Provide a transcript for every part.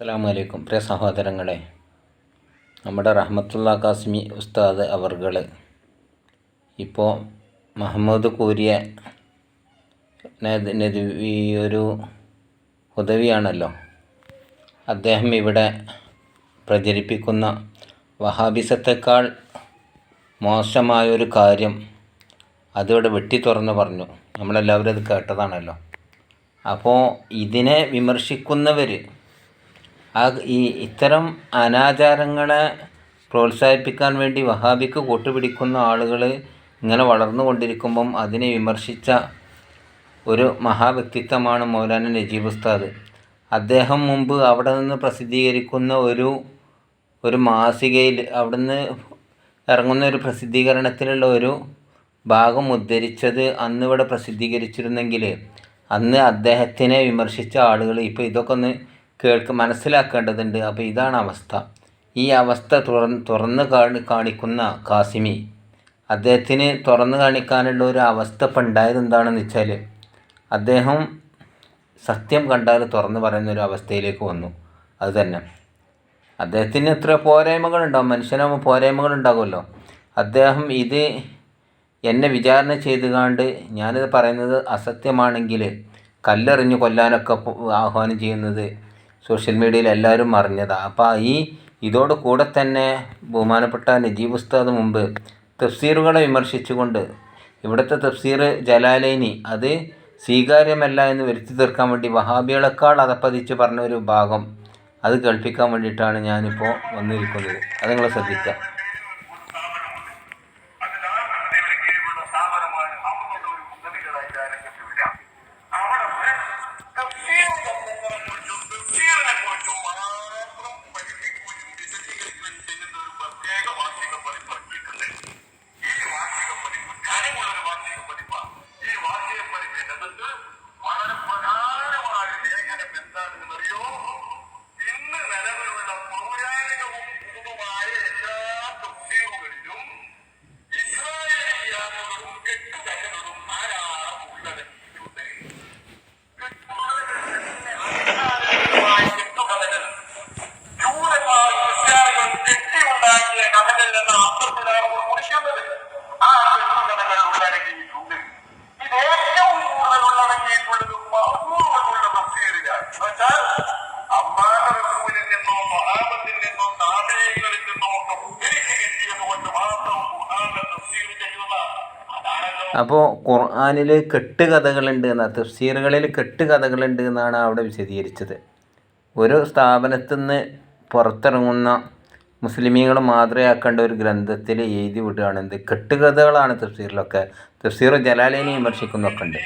അസ്സലാമലൈക്കും. പ്രിയ സഹോദരങ്ങളെ നമ്മുടെ റഹ്മത്തുള്ള കാസ്മി ഉസ്താദ് അവർകൾ ഇപ്പോൾ മുഹമ്മദ് കൂരിയ ഈ ഒരു ഉദവിയാണല്ലോ. അദ്ദേഹം ഇവിടെ പ്രചരിപ്പിക്കുന്ന വഹാബിസത്തെക്കാൾ മോശമായൊരു കാര്യം അതിവിടെ വെട്ടി തുറന്ന് പറഞ്ഞു. നമ്മളെല്ലാവരും അത് കേട്ടതാണല്ലോ. അപ്പോൾ ഇതിനെ വിമർശിക്കുന്നവർ ആ ഈ ഇത്തരം അനാചാരങ്ങളെ പ്രോത്സാഹിപ്പിക്കാൻ വേണ്ടി വഹാബിക്ക് കൂട്ടുപിടിക്കുന്ന ആളുകൾ ഇങ്ങനെ വളർന്നുകൊണ്ടിരിക്കുമ്പം അതിനെ വിമർശിച്ച ഒരു മഹാവ്യക്തിത്വമാണ് മൗലാന നജീബ് ഉസ്താദ്. അദ്ദേഹം മുമ്പ് അവിടെ നിന്ന് പ്രസിദ്ധീകരിക്കുന്ന ഒരു ഒരു മാസികയിൽ അവിടുന്ന് ഇറങ്ങുന്ന ഒരു പ്രസിദ്ധീകരണത്തിലുള്ള ഒരു ഭാഗം ഉദ്ധരിച്ചത് അന്ന് ഇവിടെ പ്രസിദ്ധീകരിച്ചിരുന്നെങ്കിൽ അന്ന് അദ്ദേഹത്തിനെ വിമർശിച്ച ആളുകൾ ഇപ്പോൾ ഇതൊക്കെ ഒന്ന് കേൾക്ക് മനസ്സിലാക്കേണ്ടതുണ്ട്. അപ്പോൾ ഇതാണ് അവസ്ഥ. ഈ അവസ്ഥ തുറന്ന് തുറന്ന് കാണി കാണിക്കുന്ന കാസിമി. അദ്ദേഹത്തിന് തുറന്ന് കാണിക്കാനുള്ള ഒരു അവസ്ഥ ഇപ്പം ഉണ്ടായത് എന്താണെന്ന് വെച്ചാൽ അദ്ദേഹം സത്യം കണ്ടാൽ തുറന്ന് പറയുന്ന ഒരു അവസ്ഥയിലേക്ക് വന്നു. അത് തന്നെ. അദ്ദേഹത്തിന് എത്ര പോരായ്മകളുണ്ടാവും? മനുഷ്യനാകുമ്പോൾ പോരായ്മകളുണ്ടാകുമല്ലോ അദ്ദേഹം ഇത് എന്നെ വിചാരണ ചെയ്ത് കാണ്ട് ഞാനിത് പറയുന്നത് അസത്യമാണെങ്കിൽ കല്ലെറിഞ്ഞ് കൊല്ലാനൊക്കെ ആഹ്വാനം ചെയ്യുന്നത് സോഷ്യൽ മീഡിയയിൽ എല്ലാവരും അറിഞ്ഞതാണ് അപ്പോൾ ഈ ഇതോട് കൂടെ തന്നെ ബഹുമാനപ്പെട്ട നജീബ് ഉസ്താദ് മുമ്പ് തഫ്സീറുകളെ വിമർശിച്ചുകൊണ്ട് ഇവിടുത്തെ തഫ്സീർ ജലാലൈനി അത് സ്വീകാര്യമല്ല എന്ന് വരുത്തി തീർക്കാൻ വേണ്ടി വഹാബികളെക്കാൾ അതപ്പതിച്ച് പറഞ്ഞൊരു ഭാഗം അത് കേൾപ്പിക്കാൻ വേണ്ടിയിട്ടാണ് ഞാനിപ്പോൾ വന്നിരിക്കുന്നത്. അത് നിങ്ങൾ ശ്രദ്ധിക്കുക. അപ്പോൾ ഖുർആാനിൽ കെട്ടുകഥകളുണ്ട് എന്ന തഫ്സീറുകളിൽ കെട്ടുകഥകളുണ്ട് എന്നാണ് അവിടെ വിശദീകരിച്ചത്. ഒരു സ്ഥാപനത്തിൽ നിന്ന് പുറത്തിറങ്ങുന്ന മുസ്ലിമീങ്ങൾ മാതൃയാക്കേണ്ട ഒരു ഗ്രന്ഥത്തിൽ എഴുതി വിടുകയാണെന്ത് കെട്ടുകഥകളാണ് തഫ്സീറിലൊക്കെ തഫ്സീർ ജലാലിനെ വിമർശിക്കുന്നൊക്കെ ഉണ്ട്.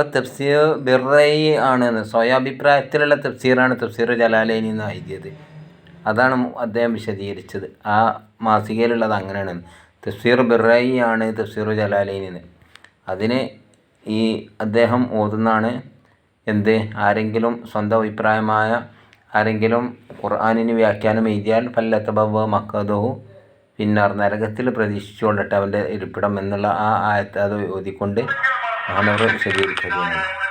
അപ്പോൾ തഫ്സീർ ബിറൈ ആണ് സ്വയാഭിപ്രായത്തിലുള്ള തഫ്സീറാണ് തഫ്സീർ ജലാലൈനി എന്ന് എഴുതിയത്. അതാണ് അദ്ദേഹം വിശദീകരിച്ചത്. ആ മാസികയിലുള്ളത് അങ്ങനെയാണ്. തഫ്സീർ ബിറൈ ആണ് തഫ്സീർ ജലാലയിൽ നിന്ന് അതിന് ഈ അദ്ദേഹം ഓതുന്നാണ് എന്ത്? ആരെങ്കിലും സ്വന്തം അഭിപ്രായമായ ആരെങ്കിലും ഖുർആാനിന് വ്യാഖ്യാനം എഴുതിയാൽ ഫല്ലത്തബവ് മക്കദഹു പിന്നാർ നരകത്തിൽ പ്രതീക്ഷിച്ചുകൊണ്ടിട്ട് അവന്റെ ഇരിപ്പിടം എന്നുള്ള ആ ആയത്ത് അത് ഓതിക്കൊണ്ട് हमारे शरीर के लिए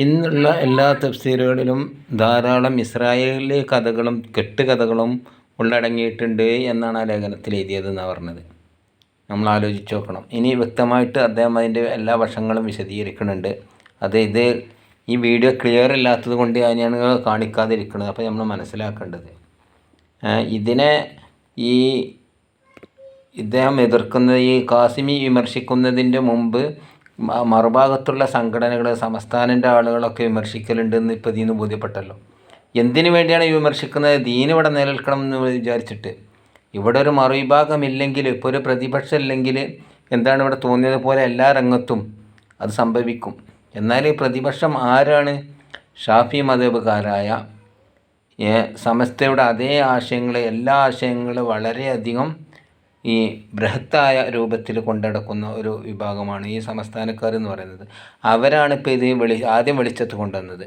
ഇന്നുള്ള എല്ലാ തഫ്സീറുകളിലും ധാരാളം ഇസ്രായേലിലെ കഥകളും കെട്ടുകഥകളും ഉള്ളടങ്ങിയിട്ടുണ്ട് എന്നാണ് ആ ലേഖനത്തിൽ എഴുതിയതെന്നാണ് പറഞ്ഞത്. നമ്മൾ ആലോചിച്ച് നോക്കണം. ഇനി വ്യക്തമായിട്ട് അദ്ദേഹം അതിന്റെ എല്ലാ വശങ്ങളും വിശദീകരിക്കുന്നുണ്ട്. അത് ഇത് ഈ വീഡിയോ ക്ലിയർ ഇല്ലാത്തത് കൊണ്ട് അതിനാണ് കാണിക്കാതിരിക്കുന്നത്. അപ്പോൾ നമ്മൾ മനസ്സിലാക്കേണ്ടത് ഇതിനെ ഈ ഇദ്ദേഹം എതിർക്കുന്നത് ഈ കാസിമി വിമർശിക്കുന്നതിന്റെ മുമ്പ് മറുഭാഗത്തുള്ള സംഘടനകൾ സംസ്ഥാനന്റെ ആളുകളൊക്കെ വിമർശിക്കലുണ്ടെന്ന് ഇപ്പോൾ ഇതിൽ നിന്ന് ബോധ്യപ്പെട്ടല്ലോ. എന്തിനു വേണ്ടിയാണ് ഈ വിമർശിക്കുന്നത്? ദീൻ ഇവിടെ നിലനിൽക്കണം എന്ന് വിചാരിച്ചിട്ട്. ഇവിടെ ഒരു മറുവിഭാഗമില്ലെങ്കിൽ ഇപ്പോൾ ഒരു പ്രതിപക്ഷം ഇല്ലെങ്കിൽ എന്താണ് ഇവിടെ തോന്നിയത് പോലെ എല്ലാ രംഗത്തും അത് സംഭവിക്കും. എന്നാൽ ഈ പ്രതിപക്ഷം ആരാണ്? ഷാഫി മതേപുകാരായ സമസ്തയുടെ അതേ ആശയങ്ങൾ എല്ലാ ആശയങ്ങളും വളരെയധികം ഈ ബൃഹത്തായ രൂപത്തിൽ കൊണ്ടടക്കുന്ന ഒരു വിഭാഗമാണ് ഈ സംസ്ഥാനക്കാർ എന്ന് പറയുന്നത്. അവരാണ് ഇപ്പോൾ ഇത് വെളി ആദ്യം വെളിച്ചത്ത് കൊണ്ടുവന്നത്.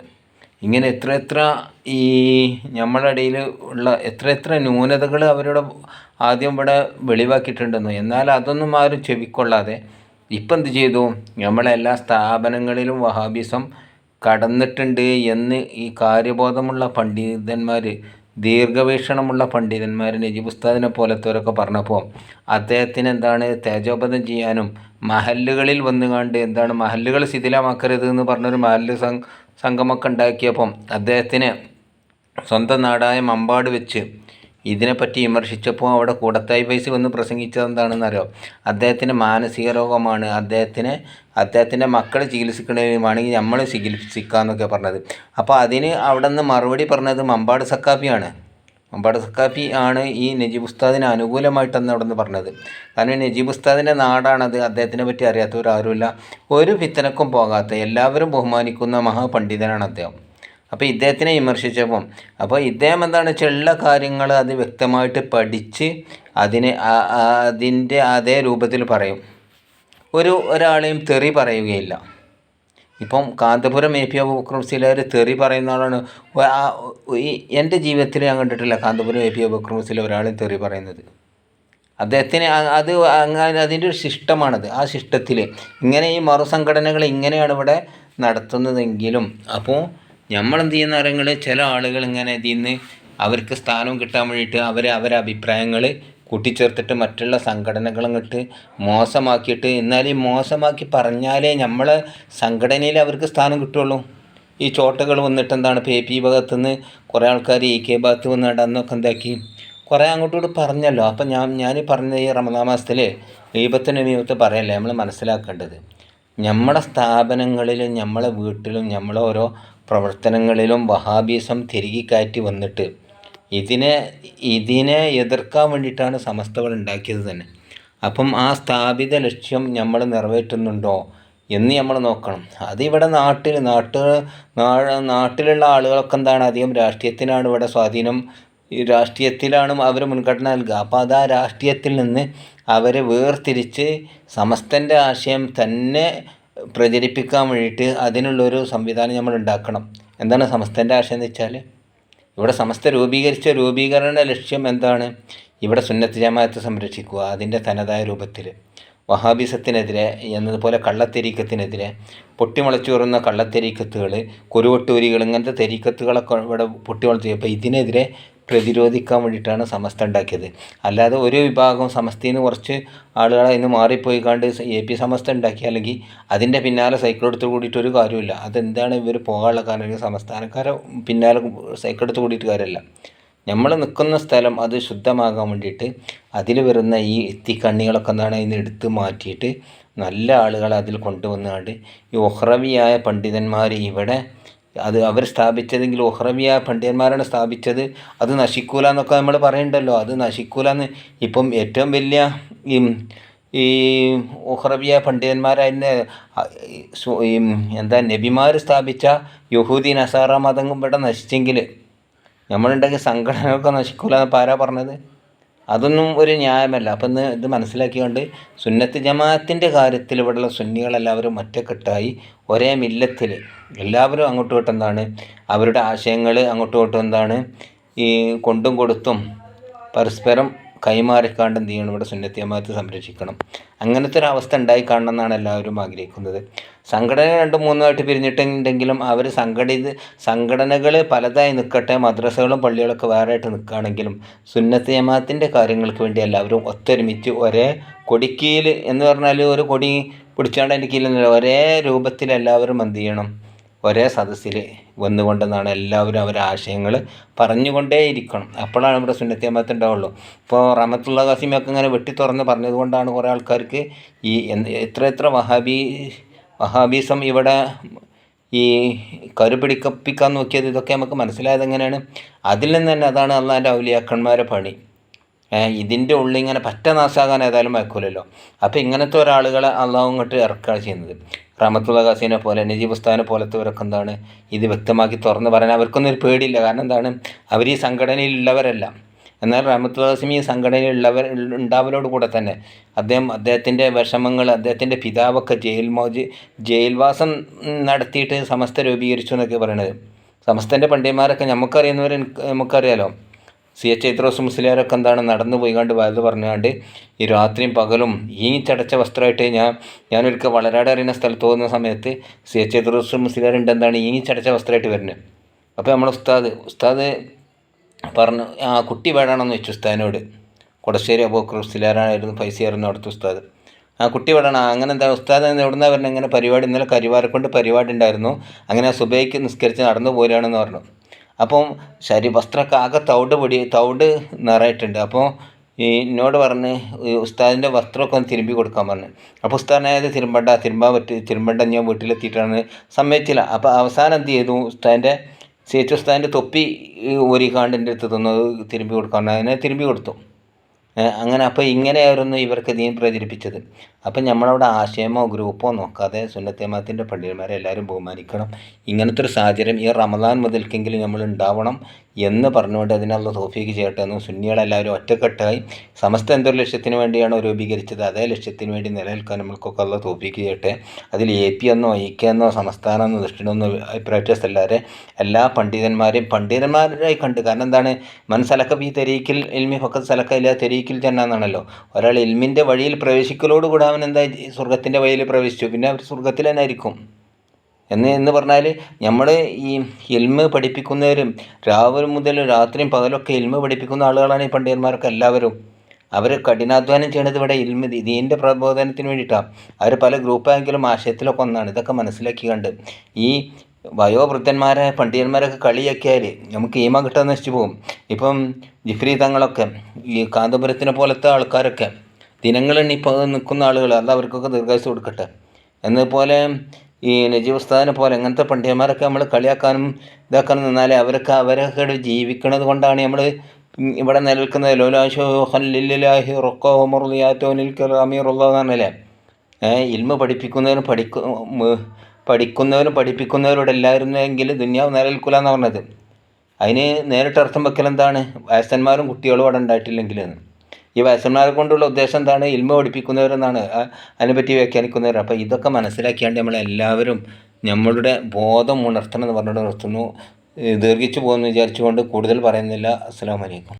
ഇങ്ങനെ എത്ര എത്ര ഈ നമ്മുടെ ഇടയിൽ ഉള്ള എത്ര എത്ര ന്യൂനതകൾ അവരുടെ ആദ്യം ഇവിടെ വെളിവാക്കിയിട്ടുണ്ടെന്നോ എന്നാൽ അതൊന്നും ആരും ചെവിക്കൊള്ളാതെ ഇപ്പം എന്ത് ചെയ്തു? നമ്മളെല്ലാ സ്ഥാപനങ്ങളിലും വഹാബിസം കടന്നിട്ടുണ്ട് എന്ന് ഈ കാര്യബോധമുള്ള പണ്ഡിതന്മാർ ദീർഘവീക്ഷണമുള്ള പണ്ഡിതന്മാർ നജീബ് ഉസ്താദിനെ പോലത്തവരൊക്കെ പറഞ്ഞപ്പോൾ അദ്ദേഹത്തിന് എന്താണ് തേജോബധം ചെയ്യാനും മഹല്ലുകളിൽ വന്നുകാണ്ട് എന്താണ് മഹല്ലുകൾ ശിഥിലമാക്കരുത് എന്ന് പറഞ്ഞൊരു മഹല്ല് സംഘമൊക്കെ ഉണ്ടാക്കിയപ്പം അദ്ദേഹത്തിന് സ്വന്തം നാടായ മമ്പാട് വെച്ച് ഇതിനെപ്പറ്റി വിമർശിച്ചപ്പോൾ അവിടെ കൂടത്തായി പൈസ വന്ന് പ്രസംഗിച്ചത് എന്താണെന്നറിയോ അദ്ദേഹത്തിന് മാനസിക രോഗമാണ്. അദ്ദേഹത്തിന് അദ്ദേഹത്തിന്റെ മക്കളെ ചികിത്സിക്കണമെങ്കിൽ നമ്മൾ ചികിത്സിക്കാമെന്നൊക്കെ പറഞ്ഞത്. അപ്പോൾ അതിന് അവിടെ നിന്ന് മറുപടി പറഞ്ഞത് മമ്പാട് സക്കാഫിയാണ് മമ്പാട് സക്കാഫി ആണ് ഈ നജീബ് ഉസ്താദിന് അനുകൂലമായിട്ടെന്ന് അവിടെ നിന്ന് പറഞ്ഞത്. കാരണം നജീബ് ഉസ്താദിന്റെ നാടാണത്. അദ്ദേഹത്തിനെ പറ്റി അറിയാത്തവരാരുമില്ല. ഒരു ഫിത്തനക്കും പോകാത്ത എല്ലാവരും ബഹുമാനിക്കുന്ന മഹാപണ്ഡിതനാണ് അദ്ദേഹം. അപ്പോൾ ഇദ്ദേഹത്തിനെ വിമർശിച്ചപ്പം അപ്പോൾ ഇദ്ദേഹം എന്താണ് ചെള്ള കാര്യങ്ങൾ അത് വ്യക്തമായിട്ട് പഠിച്ച് അതിനെ അതിന്റെ അതേ രൂപത്തിൽ പറയും. ഒരു ഒരാളെയും തെറി പറയുകയില്ല. ഇപ്പം കാന്തപുരം എ പി അബുക്രംസിലെ തെറി പറയുന്ന ആളാണ്. എന്റെ ജീവിതത്തിൽ ഞാൻ കണ്ടിട്ടില്ല കാന്തപുരം എ പി അബുക്രംസിലെ ഒരാളെയും തെറി പറയുന്നത്. അദ്ദേഹത്തിന് അത് അങ്ങനെ അതിന്റെ ഒരു ശിഷ്ടമാണത്. ആ ശിഷ്ടത്തിൽ ഇങ്ങനെ ഈ മറുസംഘടനകൾ ഇങ്ങനെയാണ് ഇവിടെ നടത്തുന്നതെങ്കിലും അപ്പോൾ നമ്മളെന്ത് ചെയ്യുന്ന കാര്യങ്ങൾ ചില ആളുകൾ ഇങ്ങനെ ഇതിൽ നിന്ന് അവർക്ക് സ്ഥാനം കിട്ടാൻ വേണ്ടിയിട്ട് അവർ അവരെ അഭിപ്രായങ്ങൾ കൂട്ടിച്ചേർത്തിട്ട് മറ്റുള്ള സംഘടനകളങ്ങിട്ട് മോശമാക്കിയിട്ട് എന്നാൽ ഈ മോശമാക്കി പറഞ്ഞാലേ നമ്മളെ സംഘടനയിൽ അവർക്ക് സ്ഥാനം കിട്ടുള്ളൂ. ഈ ചോട്ടകൾ വന്നിട്ട് എന്താണ് പേ പി ഭാഗത്തു നിന്ന് കുറേ ആൾക്കാർ ഇ കെ ഭാഗത്ത് വന്ന് അന്നൊക്കെ എന്താക്കി? കുറേ അങ്ങോട്ടും ഇങ്ങോട്ടും പറഞ്ഞല്ലോ. അപ്പം ഞാൻ ഞാൻ പറഞ്ഞ ഈ റമദാ മാസത്തിൽ എഴുപത്തിന് ദൈവത്തെ പറയല്ലേ? നമ്മൾ മനസ്സിലാക്കേണ്ടത്. നമ്മുടെ സ്ഥാപനങ്ങളിലും നമ്മളെ വീട്ടിലും നമ്മളെ ഓരോ പ്രവർത്തനങ്ങളിലും വഹാബീസം തിരികെ കയറ്റി വന്നിട്ട് ഇതിനെ ഇതിനെ എതിർക്കാൻ വേണ്ടിയിട്ടാണ് സമസ്തകൾ ഉണ്ടാക്കിയത് തന്നെ. അപ്പം ആ സ്ഥാപിത ലക്ഷ്യം നമ്മൾ നിറവേറ്റുന്നുണ്ടോ എന്ന് നമ്മൾ നോക്കണം. അതിവിടെ നാട്ടിൽ നാട്ട് നാട്ടിലുള്ള ആളുകളൊക്കെ എന്താണ് അധികം രാഷ്ട്രീയത്തിനാണ് ഇവിടെ സ്വാധീനം രാഷ്ട്രീയത്തിലാണ് അവർ മുൻഗണന നൽകുക. അപ്പോൾ അത് ആ രാഷ്ട്രീയത്തിൽ നിന്ന് അവരെ വേർതിരിച്ച് സമസ്തന്റെ ആശയം തന്നെ പ്രചരിപ്പിക്കാൻ വേണ്ടിയിട്ട് അതിനുള്ളൊരു സംവിധാനം നമ്മൾ ഉണ്ടാക്കണം. എന്താണ് സമസ്തന്റെ ആശയം എന്ന് വെച്ചാൽ ഇവിടെ സമസ്ത രൂപീകരിച്ച രൂപീകരണ ലക്ഷ്യം എന്താണ്? ഇവിടെ സുന്നത്ത് ജമാഅത്തെ സംരക്ഷിക്കുക അതിന്റെ തനതായ രൂപത്തിൽ. വഹാബിസത്തിനെതിരെ എന്നതുപോലെ കള്ളത്തെരീക്കത്തിനെതിരെ പൊട്ടിമുളച്ചുറുന്ന കള്ളത്തെരീക്കത്തുകൾ കുരുവട്ടൂരികൾ ഇങ്ങനത്തെ തെരീക്കത്തുകളൊക്കെ ഇവിടെ പൊട്ടിമുളച്ചു. അപ്പോൾ ഇതിനെതിരെ പ്രതിരോധിക്കാൻ വേണ്ടിയിട്ടാണ് സമസ്ത ഉണ്ടാക്കിയത്. അല്ലാതെ ഒരു വിഭാഗം സമസ്തയിൽ നിന്ന് കുറച്ച് ആളുകളെ ഇന്ന് മാറിപ്പോയി കണ്ട് എ പി സമസ്ത ഉണ്ടാക്കി അല്ലെങ്കിൽ അതിന്റെ പിന്നാലെ സൈക്കിൾ എടുത്ത് കൂടിയിട്ട് ഒരു കാര്യമില്ല അതെന്താണ് ഇവർ പോകാനുള്ള കാരണം? സംസ്ഥാനക്കാരെ പിന്നാലെ സൈക്കിൾ എടുത്ത് കൂടിയിട്ട് കാര്യമല്ല. നമ്മൾ നിൽക്കുന്ന സ്ഥലം അത് ശുദ്ധമാകാൻ വേണ്ടിയിട്ട് അതിൽ വരുന്ന ഈ എത്തിക്കണ്ണികളൊക്കെ എന്താണ് അതിന് എടുത്ത് മാറ്റിയിട്ട് നല്ല ആളുകളെ അതിൽ കൊണ്ടുവന്നുകൊണ്ട് ഈ ഒഹ്റവിയായ പണ്ഡിതന്മാർ ഇവിടെ അത് അവർ സ്ഥാപിച്ചതെങ്കിൽ ഒഹ്റമിയ പണ്ഡിതന്മാരാണ് സ്ഥാപിച്ചത്. അത് നശിക്കൂല എന്നൊക്കെ നമ്മൾ പറയുന്നുണ്ടല്ലോ അത് നശിക്കൂല എന്ന് ഇപ്പം ഏറ്റവും വലിയ ഈ ഈ ഉഹ്റബിയ പണ്ഡിതന്മാരായിരുന്ന എന്താ നബിമാർ സ്ഥാപിച്ച യഹൂദി നസാറ മതം ഇവിടെ നശിച്ചെങ്കിൽ നമ്മളുണ്ടെങ്കിൽ സംഘടനകളൊക്കെ നശിക്കൂല എന്ന് ആരാ പറഞ്ഞത്? അതൊന്നും ഒരു ന്യായമല്ല. അപ്പം ഇന്ന് ഇത് മനസ്സിലാക്കിക്കൊണ്ട് സുന്നത്ത് ജമാഅത്തിന്റെ കാര്യത്തിൽ ഇവിടെയുള്ള സുന്നികളെല്ലാവരും ഒറ്റക്കെട്ടായി ഒരേ മില്ലത്തിൽ എല്ലാവരും അങ്ങോട്ടും ഇങ്ങോട്ടും എന്താണ് അവരുടെ ആശയങ്ങൾ അങ്ങോട്ടും ഇങ്ങോട്ടും എന്താണ് ഈ കൊണ്ടും കൊടുത്തും പരസ്പരം കൈമാറിക്കാണ്ട് എന്ത് ചെയ്യണം? ഇവിടെ സുന്നത്തിയമാത്ത് സംരക്ഷിക്കണം. അങ്ങനത്തെ ഒരു അവസ്ഥ ഉണ്ടായി കാണണം എന്നാണ് എല്ലാവരും ആഗ്രഹിക്കുന്നത്. സംഘടന രണ്ടും മൂന്നുമായിട്ട് പിരിഞ്ഞിട്ടുണ്ടെങ്കിലും അവർ സംഘടിത സംഘടനകൾ പലതായി നിൽക്കട്ടെ മദ്രസകളും പള്ളികളൊക്കെ വേറെ ആയിട്ട് നിൽക്കുകയാണെങ്കിലും സുന്നത്ത് ജമാഅത്തിന്റെ കാര്യങ്ങൾക്ക് വേണ്ടി എല്ലാവരും ഒത്തൊരുമിച്ച് ഒരേ കൊടിക്കീൽ എന്ന് പറഞ്ഞാൽ ഒരു കൊടി പിടിച്ചാണ്ട് അതിന്റെ ഒരേ രൂപത്തിൽ എല്ലാവരും എന്ത് ചെയ്യണം? ഒരേ സദസ്സിൽ വന്നുകൊണ്ടെന്നാണ് എല്ലാവരും അവരുടെ ആശയങ്ങൾ പറഞ്ഞുകൊണ്ടേയിരിക്കണം. അപ്പോഴാണ് ഇവിടെ സുന്നത്തിയമ്മത്ത് ഉണ്ടാവുള്ളൂ. ഇപ്പോൾ റഹമത്തുള്ള ഖാസിമൊക്കെ ഇങ്ങനെ വെട്ടി തുറന്ന് പറഞ്ഞതുകൊണ്ടാണ് കുറേ ആൾക്കാർക്ക് ഈ എത്ര എത്ര വഹാബി വഹാബീസം ഇവിടെ ഈ കരുപിടിക്കപ്പിക്കാൻ നോക്കിയത് ഇതൊക്കെ നമുക്ക് മനസ്സിലായത് എങ്ങനെയാണ്? അതിൽ നിന്ന് തന്നെ അതാണ് അള്ളാന്റെ ഔലിയാക്കന്മാരെ പണി. ഇതിന്റെ ഉള്ളിൽ ഇങ്ങനെ പറ്റ നാശാകാൻ ഏതായാലും വയ്ക്കൂലല്ലോ അപ്പോൾ ഇങ്ങനത്തെ ഒരാളുകളെ അള്ളാഹു ഇങ്ങോട്ട് ഇറക്കുകയാണ് ചെയ്യുന്നത്. റഹമത്തുള്ള ഖാസിനെ പോലെ നജീബ് ഉസ്താനെ പോലത്തെവരൊക്കെ എന്താണ് ഇത് വ്യക്തമാക്കി തുറന്ന് പറയാൻ അവർക്കൊന്നും ഒരു പേടിയില്ല. കാരണം എന്താണ്? അവർ ഈ സംഘടനയിലുള്ളവരല്ല. എന്നാൽ റഹമത്തുള്ള ഖാസിം ഈ സംഘടനയിലുള്ളവർ ഉണ്ടാവലോട് കൂടെ തന്നെ അദ്ദേഹം അദ്ദേഹത്തിന്റെ വിഷമങ്ങൾ അദ്ദേഹത്തിന്റെ പിതാവൊക്കെ ജയിൽ മോജ് ജയിൽവാസം നടത്തിയിട്ട് സമസ്ത രൂപീകരിച്ചു എന്നൊക്കെ പറയണത് സമസ്തന്റെ പണ്ഡിതന്മാരൊക്കെ നമുക്കറിയുന്നവർ നമുക്കറിയാലോ സി എച്ച് ഐത്രോസ് മുസ്ലിയാരൊക്കെ എന്താണ് നടന്നു പോയിക്കാണ്ട് വലത് പറഞ്ഞുകൊണ്ട് ഈ രാത്രിയും പകലും ഈ ചടച്ച വസ്ത്രമായിട്ട് ഞാൻ ഞാനൊരിക്കൽ വളരാട് അറിയുന്ന സ്ഥലത്ത് പോകുന്ന സമയത്ത് സി എച്ച് ഐത്രോസ് മുസ്ലിയാരുണ്ട് എന്താണ് ഈ ചടച്ച വസ്ത്രമായിട്ട് വരുന്നത് അപ്പോൾ നമ്മൾ ഉസ്താദ് ഉസ്താദ് പറഞ്ഞു ആ കുട്ടി വേണമെന്ന് വെച്ചു ഉസ്താദിനോട്. കൊടശ്ശേരി അബോക്കർ ഉസ്തിലാരായിരുന്നു പൈസയായിരുന്നു അവിടുത്തെ ഉസ്താദ്. ആ കുട്ടി വേടാണ് അങ്ങനെ എന്താ ഉസ്താദ് എവിടുന്നാ പറഞ്ഞത് ഇങ്ങനെ പരിപാടി ഇന്നലെ കരിവാരക്കൊണ്ട് പരിപാടി ഉണ്ടായിരുന്നു. അങ്ങനെ സുബൈക്ക് നിസ്കരിച്ച് നടന്നു പോരാണെന്ന് പറഞ്ഞു. അപ്പം ശരി വസ്ത്രമൊക്കെ ആകെ തവിട് പൊടി തവിട് നിറയിട്ടുണ്ട്. അപ്പോൾ ഈ എന്നോട് പറഞ്ഞ് ഉസ്താദിന്റെ വസ്ത്രമൊക്കെ ഒന്ന് തിരുമ്പി കൊടുക്കാൻ പറഞ്ഞു. അപ്പോൾ ഉസ്താദിനായത് തിരുമ്പണ്ട തിരുമ്പാൻ പറ്റി തിരുമ്പണ്ട ഞാൻ വീട്ടിലെത്തിയിട്ടാണ് സമ്മതിച്ചില്ല. അപ്പോൾ അവസാനം എന്ത് ചെയ്തു? ഉസ്താദിന്റെ സി എച്ച് ഉസ്താദിന്റെ തൊപ്പി ഊരിക്കാണ്ട് എന്റെ അടുത്ത് തന്നു തിരുമ്പി കൊടുക്കാൻ അതിനെ തിരുമ്പി കൊടുത്തു. അങ്ങനെ അപ്പോൾ ഇങ്ങനെയായിരുന്നു ഇവർക്ക് ദീൻ പ്രചരിപ്പിച്ചത്. അപ്പം നമ്മളവിടെ ആശയമോ ഗ്രൂപ്പോ നോക്കാതെ സുന്നത്തേമാത്തിന്റെ പണ്ഡിതന്മാരെ എല്ലാവരും ബഹുമാനിക്കണം. ഇങ്ങനത്തെ ഒരു സാഹചര്യം ഈ റമദാൻ മുതൽക്കെങ്കിലും നമ്മൾ ഉണ്ടാവണം. എന്ന് പറഞ്ഞുകൊണ്ട് അതിനുള്ള തോഫീക്ക് ചെയ്യട്ടെ എന്ന് സുന്നികളെല്ലാവരും ഒറ്റക്കെട്ടായി സമസ്ത എന്തൊരു ലക്ഷ്യത്തിന് വേണ്ടിയാണോ രൂപീകരിച്ചത്. അതേ ലക്ഷ്യത്തിന് വേണ്ടി നിലനിൽക്കാൻ നമ്മൾക്കൊക്കെ ഉള്ള തോഫീക്ക് ചെയ്യട്ടെ. അതിൽ എ പി എന്നോ ഐ കെ എന്നോ സംസ്ഥാനം എന്നോ ദക്ഷിണമെന്നോ അഭിപ്രായത്തല്ലാതെ എല്ലാ പണ്ഡിതന്മാരെയും പണ്ഡിതന്മാരായി കണ്ട്. കാരണം എന്താണ്? മനസ്സലക്ക ഈ തെരീക്കിൽ ഇൽമി ഫക്കത്ത് സലക്ക ഇല്ല തെരീക്കിൽ തന്നെ എന്നാണല്ലോ. ഒരാൾ ഇൽമിന്റെ വഴിയിൽ പ്രവേശിക്കലോടുകൂടെ അവൻ എന്താ സ്വർഗത്തിന്റെ വഴിയിൽ പ്രവേശിച്ചു. പിന്നെ അവർ സ്വർഗത്തിൽ തന്നെ ആയിരിക്കും. എന്ന് എന്ന് പറഞ്ഞാൽ നമ്മൾ ഈ ഇൽമ് പഠിപ്പിക്കുന്നവരും രാവിലെ മുതൽ രാത്രിയും പകലൊക്കെ ഇൽമ് പഠിപ്പിക്കുന്ന ആളുകളാണ് ഈ പണ്ഡിതന്മാരൊക്കെ എല്ലാവരും. അവർ കഠിനാധ്വാനം ചെയ്യണത് ഇവിടെ ഇൽമ ദീന്റെ പ്രബോധനത്തിന് വേണ്ടിയിട്ടാണ് അവർ പല ഗ്രൂപ്പായെങ്കിലും ആശയത്തിലൊക്കെ ഒന്നാണ്. ഇതൊക്കെ മനസ്സിലാക്കി കണ്ട് ഈ വയോവൃദ്ധന്മാരെ പണ്ഡിതന്മാരൊക്കെ കളിയാക്കിയാൽ നമുക്ക് ഈമ കിട്ടാൻ നശിച്ചു പോകും. ഇപ്പം ജിഫ്രി തങ്ങളൊക്കെ ഈ കാന്തപുരത്തിനെ പോലത്തെ ആൾക്കാരൊക്കെ ദിനങ്ങളെണ്ണി ഇപ്പോൾ നിൽക്കുന്ന ആളുകൾ അത് അവർക്കൊക്കെ ദീർഘായുസ് കൊടുക്കട്ടെ. എന്നതുപോലെ ഈ നജീബ് ഉസ്താദിനെ പോലെ അങ്ങനത്തെ പണ്ഡിതന്മാരൊക്കെ നമ്മൾ കളിയാക്കാനും ഇതാക്കാനും നിന്നാലേ അവരൊക്കെ അവരൊക്കെ ജീവിക്കണത് കൊണ്ടാണ് നമ്മൾ ഇവിടെ നിലനിൽക്കുന്നത്. ലോലാഹി റൊക്കോ മുറിയാറ്റോനിൽ അമീറുള്ള എന്നല്ലേ ഇൽമ പഠിപ്പിക്കുന്നവരും പഠിക്കു പഠിക്കുന്നവരും പഠിപ്പിക്കുന്നവരോട് എല്ലാവരുമെങ്കിൽ ദുന്യാവ് നിലനിൽക്കില്ല എന്ന് പറഞ്ഞത്. അതിന് നേരിട്ട് അർത്ഥം വെക്കൽ എന്താണ്? വയസ്സന്മാരും കുട്ടികളും അവിടെ ഉണ്ടായിട്ടില്ലെങ്കിൽ ഈ വയസ്സന്മാരെ കൊണ്ടുള്ള ഉദ്ദേശം എന്താണ്? ഇൽമ പഠിപ്പിക്കുന്നവരെന്നാണ് അതിനെപ്പറ്റി വ്യാഖ്യാനിക്കുന്നവർ. അപ്പോൾ ഇതൊക്കെ മനസ്സിലാക്കിയാണ്ട് നമ്മളെല്ലാവരും നമ്മളുടെ ബോധം ഉണർത്തണം എന്ന് പറഞ്ഞിട്ട് നിർത്തുന്നു. ദീർഘിച്ചു പോകുമെന്ന് വിചാരിച്ചുകൊണ്ട് കൂടുതൽ പറയുന്നില്ല. അസ്സാം വലൈക്കും